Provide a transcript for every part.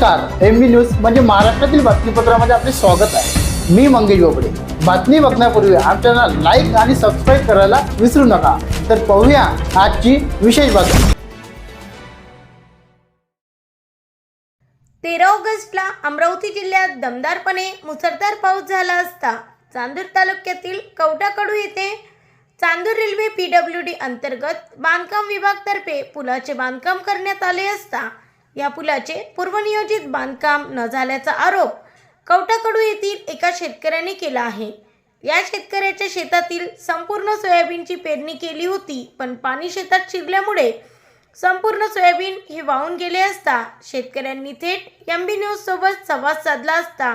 नमस्कार M B news म्हणजे महाराष्ट्रातील बातमीपत्रामध्ये आपले स्वागत आहे. मी मंगेश बोबडे. बातमी बघण्यापूर्वी आमच्या लाईक आणि सबस्क्राईब करायला विसरू नका. तर पाहूया आजची विशेष बातमी. तेरा ऑगस्टला अमरावती जिल्ह्यात दमदारपणे मुसळधार पाऊस झाला असता चांदूर तालुक्यातील कवटाकडू येथे Chandur railway P W D अंतर्गत बांधकाम विभागतर्फे पुलाचे बांधकाम करण्यात आले असता या पुलाचे पूर्वनियोजित बांधकाम न झाल्याचा आरोप कवटाकडू येथील एका शेतकऱ्याने केला आहे. या शेतकऱ्याच्या शेतातील संपूर्ण सोयाबीनची पेरणी केली होती पण पाणी शेतात शिरल्यामुळे संपूर्ण सोयाबीन हे वाहून गेले असता शेतकऱ्यांनी थेट एम बी न्यूज सोबत संवाद साधला असता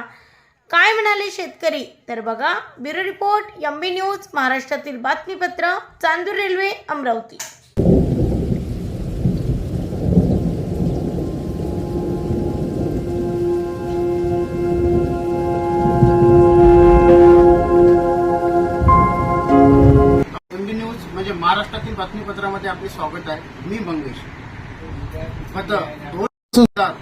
काय म्हणाले शेतकरी? तर बघा bureau report M B news महाराष्ट्रातील बातमीपत्र चांदूर रेल्वे अमरावती. महाराष्ट्रातील बातमीपत्रामध्ये आपले स्वागत आहे. मी मंगेश. गत दोन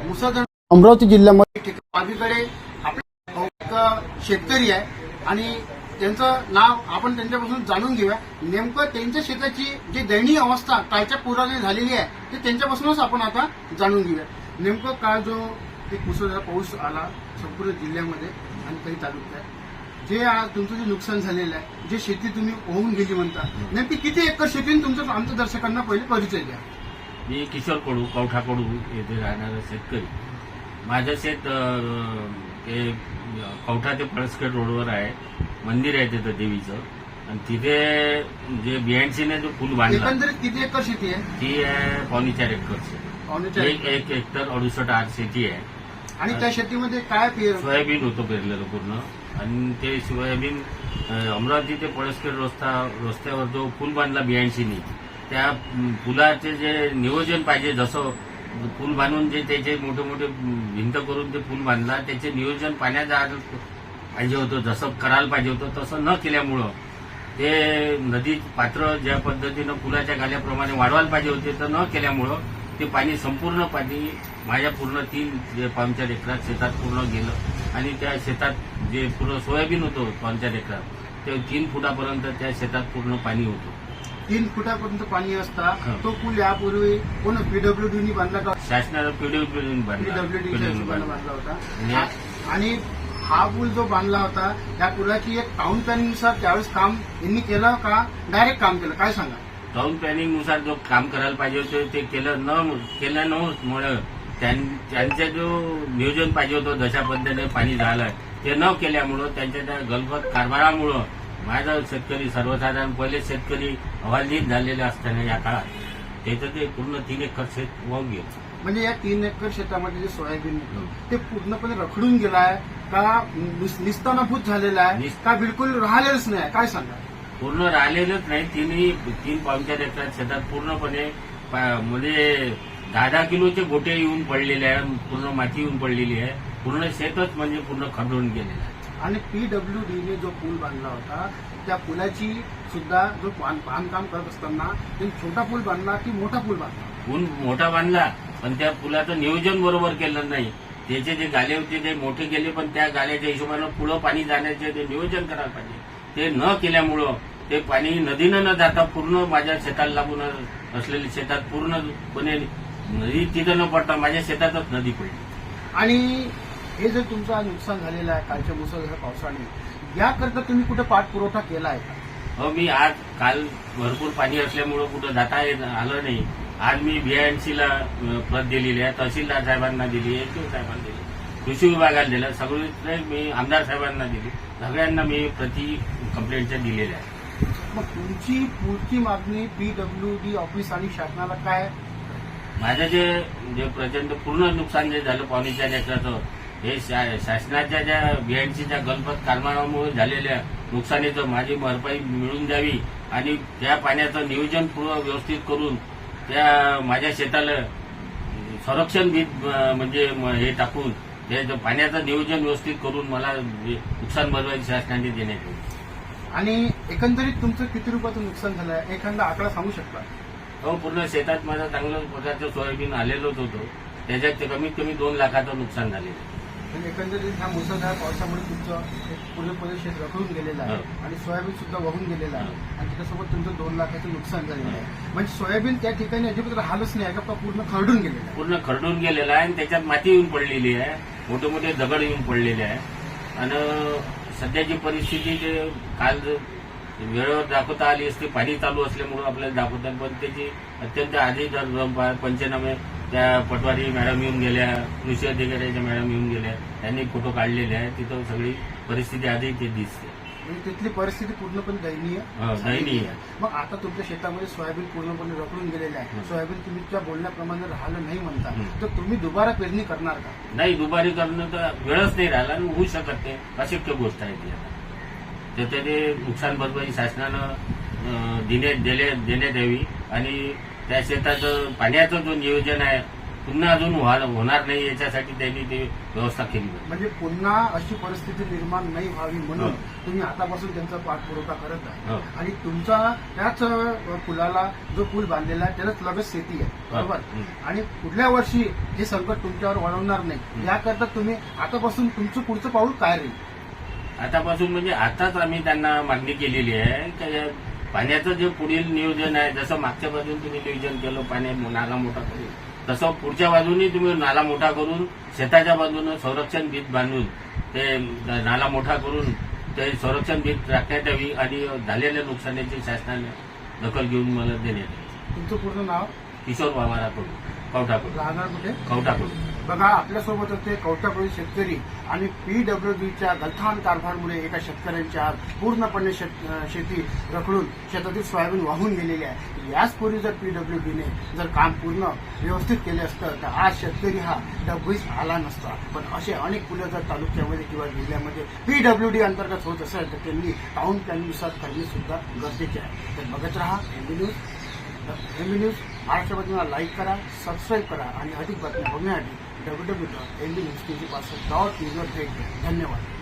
मुसळधार अमरावती जिल्ह्यामध्ये बाजूकडे आपला शेतकरी आहे आणि त्यांचं नाव आपण त्यांच्यापासून जाणून घेऊया. नेमकं त्यांच्या शेताची जी दयनीय अवस्था कालच्या पुराने झालेली आहे ते त्यांच्यापासूनच आपण आता जाणून घेऊया. नेमकं काल जो एक मुसळधार पाऊस आला संपूर्ण जिल्ह्यामध्ये आणि काही तालुक्यात. जे आज तुमचं जे नुकसान झालेलं आहे जे शेती तुम्ही होऊन गेली म्हणता नेमकी किती एकर शेती तुमचं आमच्या दर्शकांना पहिले परिचय द्या. मी किशोर कडू कवठा कडू येथे राहणारा शेतकरी. माझं शेत ते कवठा ते पळसखेड रोडवर आहे. मंदिर आहे तिथं देवीचं. आणि तिथे जे बीएनसीने जो पूल बांधला. एकंदरीत किती एकर शेती आहे? ती आहे पावणे चार पावणे चार एक एक हेक्टर अडुसष्ट आठ शेती आहे. आणि त्या शेतीमध्ये काय पेर सोयाबीन होतं पेरलेलं पूर्ण. आणि ते सोयाबीन अमरावती ते पळसखेड रस्ता रस्त्यावर जो पूल बांधला बियाऐंशीनी त्या पुलाचे जे नियोजन पाहिजे जसं पूल बांधून जे त्याचे मोठे मोठे भिंत करून ते पूल बांधला त्याचे नियोजन पाण्याचा पाहिजे होतं जसं करायला पाहिजे होतं तसं न केल्यामुळं ते नदी पात्र ज्या पद्धतीनं पुलाच्या गाल्याप्रमाणे वाढवायला पाहिजे होते तर न केल्यामुळं ते पाणी संपूर्ण पाणी माझ्या पूर्ण तीन जे पाचचार एकरात शेतात पूर्ण गेलं. आणि त्या शेतात जे पूर्ण सोयाबीन होतं पाचचार एकरात ते तीन फुटापर्यंत त्या शेतात पूर्ण पाणी होतं. तीन फुटापर्यंत पाणी असता हा. तो पूल यापूर्वी कोण पीडब्ल्यू डी बांधला का? शासनानं पीडब्ल्यू पीडब्ल्यू डी बांधला. बांधला होता. आणि- आ- आणि हा पूल जो बांधला होता त्या पुलाची एक टाउन प्लॅनिंगनुसार त्यावेळेस काम यांनी केलं का? डायरेक्ट काम केलं. काय सांगा? टाऊन प्लॅनिंगनुसार जो काम करायला पाहिजे होते ते केलं न केल्यामुळे त्यांचं जो नियोजन पाहिजे होतं जशा पद्धतीने पाणी झालं ते न केल्यामुळं त्यांच्या त्या गलबत कारभारामुळं माझा शेतकरी सर्वसाधारण पहिले शेतकरी हवालदित झालेले असताना या काळात त्याचं ते पूर्ण तीन एकर शेत वाहून गेलं. म्हणजे या तीन एकर शेतामध्ये जे सोयाबीन होतं ते पूर्णपणे रखडून गेलाय का निस- निस्तानाभूत झालेला आहे का बिलकुल राहिलेलंच नाही? काय सांगा पूर्ण राहिलेलंच नाही तिन्ही तीन पावच्या एकरात शेतात पूर्णपणे म्हणजे दहा दहा किलोचे गोटे येऊन पडलेले आहे पूर्ण माती येऊन पडलेली आहे. पूर्ण शेतच म्हणजे पूर्ण खरडून गेलेलं आहे. आणि पीडब्ल्यू डीने जो पूल बांधला होता त्या पुलाची सुद्धा जो बांध- बांधकाम करत असताना छोटा पूल बांधला की मोठा पूल बांधला? ऊन मोठा बांधला पण त्या पुलाचं नियोजन बरोबर केलं नाही. त्याचे जे गाले होते ते मोठे केले पण त्या गाल्याच्या हिशोबानं पुढं पाणी जाण्याचे ते नियोजन करायला पाहिजे. ते न केल्यामुळं ते पाणी नदीनं न जाता पूर्ण माझ्या शेताला लागून असलेल्या शेतात पूर्णपणे नदी तिथं न पडता माझ्या शेतातच नदी पडली. आणि हे जे तुमचं आज नुकसान झालेलं आहे कालच्या मुसळधार पावसाने याकरता तुम्ही कुठे पाठपुरवठा केला आहे का हो मी आज काल भरपूर पाणी असल्यामुळं कुठं जाता येत आलं नाही. आज मी बीआयएनसीला प्रत दिलेली आहे तहसीलदार साहेबांना दिली एसडीओ साहेबांना दिली कृषी विभागाला दिलं सगळे मी आमदार साहेबांना दिली सगळ्यांना मी प्रति कंप्लेंटच्या दिलेल्या आहे मग तुमची पुढची मागणी पीडब्ल्यू डी ऑफिस आणि शासनाला काय माझं जे जे प्रचंड पूर्ण नुकसान जे झालं पावणीच्या लेकराचं हे शा- शासनाच्या ज्या बीएनसीच्या गणपत कारभारामुळे झालेल्या नुकसानीचं माझी भरपाई मिळून द्यावी आणि त्या पाण्याचं नियोजन पूर्ण व्यवस्थित करून त्या माझ्या शेताला संरक्षण म्हणजे हे टाकून त्या पाण्याचं नियोजन व्यवस्थित करून मला नुकसान भरपाई शासनाने देण्यात येईल. आणि एकंदरीत तुमचं किती रुपयाचं नुकसान झालं? आहे एखादा आकडा सांगू शकता? हो पूर्ण शेतात माझं चांगलं प्रकारचं सोयाबीन आलेलंच होतं. त्याच्यात ते कमीत कमी दोन लाखाचं नुकसान झालेलं आहे. म्हणजे एकंदरीत ह्या मुसळधार पावसामुळे तुमचं एक पूर्णपणे शेत रखडून गेलेलं आहे. हो. आणि सोयाबीन सुद्धा वाहून गेलेलं आहे. आणि त्याच्यासोबत तुमचं दोन लाखाचं नुकसान झालेलं आहे. म्हणजे सोयाबीन त्या ठिकाणी अजिबात राहिलंच नाही. का पूर्ण खरडून गेलेलं आहे. पूर्ण खरडून गेलेला आहे आणि त्याच्यात माती येऊन पडलेली आहे. मोठे मोठे दगड येऊन पडलेले आहे. आणि सध्याची परिस्थिती जे काल वेळेवर दाखवता आली असते पाणी चालू असल्यामुळं आपल्याला दाखवतात पण त्याची अत्यंत आधी जर पंचनामे त्या पटवारी मॅडम येऊन गेल्या कृषी अधिकाऱ्याच्या मॅडम येऊन गेल्या त्यांनी फोटो काढलेले आहे तिथं सगळी परिस्थिती आधी ते दिसते. म्हणजे तिथली परिस्थिती पूर्णपणे दयनीय? दयनीय. मग आता तुमच्या शेतामध्ये सोयाबीन पूर्णपणे रखडून गेलेलं आहे. सोयाबीन तुम्ही त्या बोलण्याप्रमाणे राहिलं नाही म्हणता. तर तुम्ही दुबारा पेरणी करणार का? नाही दुपारी करणं तर वेळच नाही राहिला आणि होऊ शकत नाही. अशक्य गोष्ट आहे ती आता. तर त्याने नुकसान भरपाई शासनानं दिले देण्यात यावी आणि त्या शेताचं पाण्याचं जो नियोजन आहे पुन्हा अजून होणार नाही याच्यासाठी त्यांनी ते व्यवस्था केली. म्हणजे पुन्हा अशी परिस्थिती निर्माण नाही व्हावी म्हणून हो. तुम्ही आतापासून त्यांचा पाठपुरवठा करत आहे हो. आणि तुमचा त्याच पुलाला जो पूल बांधलेला आहे त्यालाच लगेच शेती आहे बरोबर हं. आणि पुढल्या वर्षी हे संकट तुमच्यावर वळवणार नाही. याकरता तुम्ही आतापासून तुमचं पुढचं पाऊल काय राहील आतापासून म्हणजे आताच आम्ही त्यांना मागणी केलेली आहे पाण्याचं जे पुढील नियोजन आहे जसं मागच्या बाजून तुम्ही नियोजन केलं पाण्या नाला मोठा करून. तसं पुढच्या बाजूनी तुम्ही नाला मोठा करून शेताच्या बाजूनं संरक्षण भीत बांधून ते नाला मोठा करून ते संरक्षण भीत राखण्यात यावी आणि झालेल्या नुकसानीची शासनाने दखल घेऊन मला देण्यात यावी. तुमचं पूर्ण नाव? किशोर बाबाराकडून कवठाकडून. राहणार कुठे? कवठाकडून. बघा आपल्यासोबत होते कवटाकडील शेतकरी आणि पीडब्ल्यूडीच्या गलथान कारभारमुळे एका शेतकऱ्यांच्या आज पूर्णपणे शेत- शेती रखडून शेतातील सोयाबीन वाहून गेलेली आहे. याचपूर्वी जर पीडब्ल्यूडीने जर काम पूर्ण व्यवस्थित केले असतं तर आज शेतकरी हा डबीस आला नसता. पण असे अनेक पुलं जर तालुक्यामध्ये किंवा जिल्ह्यामध्ये पीडब्ल्यूडी अंतर्गत होत असेल तर त्यांनी टाऊन प्लॅननुसार करणे सुद्धा गरजेचे आहे. तर बघत राहा MB news MB news Maharashtra बातमीला like करा सबस्क्राईब करा आणि अधिक बातम्या बघण्यासाठी W W dot N D news T G पासून डॉट न्यूजवर भेट द्या धन्यवाद।